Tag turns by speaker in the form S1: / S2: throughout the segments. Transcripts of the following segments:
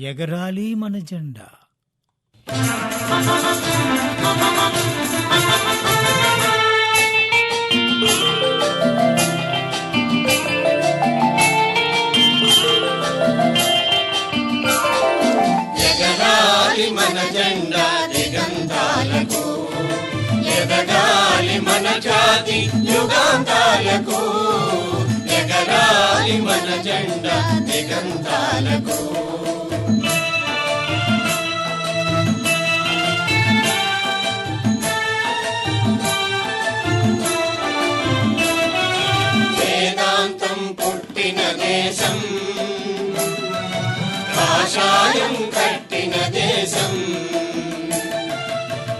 S1: ఎగరాలి మన జెండా.
S2: ఎగరాలి మన జెండా దిగంతాలకు. ఎదగాలి మన జాతి యుగాంతాలకు. ఎగరాలి మన జెండా దిగంతాలకు. కాషాయం కట్టిన దేశం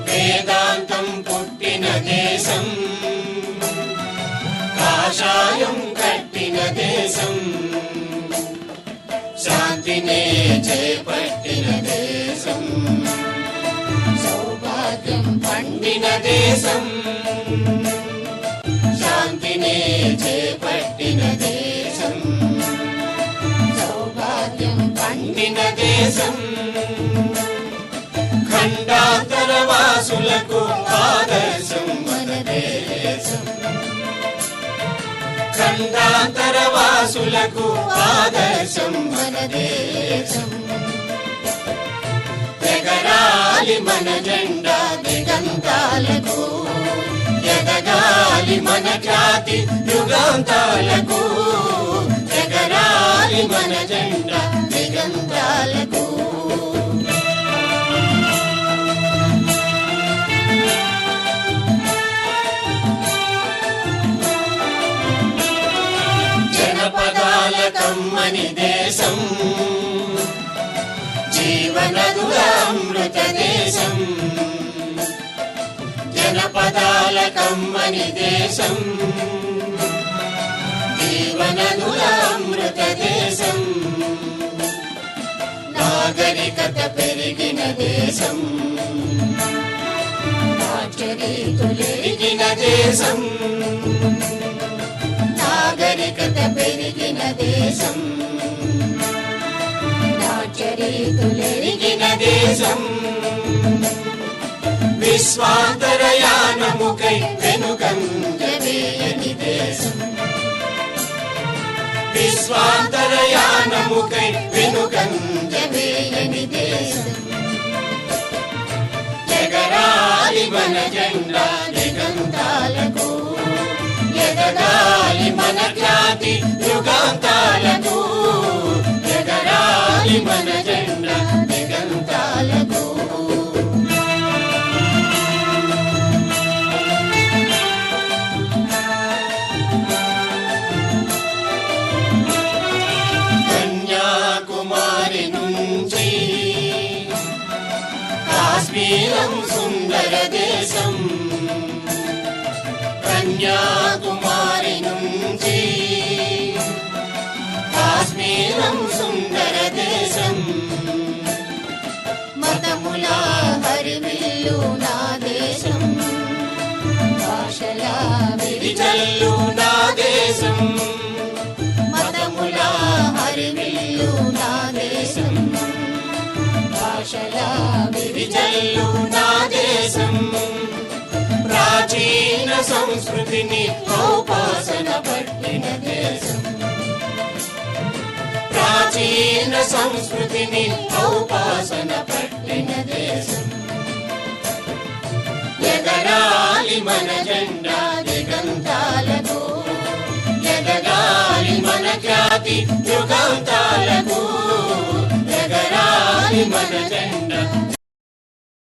S2: వేదాంతం పుట్టిన దేశం కాషాయం కట్టిన దేశం శాంతినే చేపట్టిన దేశం సౌభాగ్యం పండిన దేశం దేశం. ఖండాంతర వాసులకు ఆదర్శం మన దేశం. ఖండాంతర వాసులకు ఆదర్శం మన దేశం. ఎగరాలి మన జెండా దిగంతాలకు ఎదగాలి మన జాతి యుగాంతాలకు. కమ్మని దేశం. జీవనదులామృత దేశం జనపదాల కమ్మని దేశం. జీవనదులామృత దేశం నాగరికత పెరిగిన దేశం. నాచరితులెరిగిన దేశం. నాగరికత పెరిగిన దేశం. నాచరితులెరిగిన దేశం. విశ్వాంతరయానముకై వెనుకంజవేయని దేశం. విశ్వాంతరయానముకై వెనుకంజవేయని దేశం. జగరాలి మన జెండా దిగంతాలకు ఎగరాలి మన ఖ్యాతి
S3: భాషల
S2: విజల్లు నా దేశం. ప్రాచీన సంస్కృతిని ఉపాసన పట్టిన దేశం. ప్రాచీన సంస్కృతిని ఉపాసన పట్టిన దేశం. ఎగరాలి మన జెండా దిగంతాలకు. ఎగరాలి మన ఖ్యాతి యుగంతాలకు. ఎగరాలి మన జెండా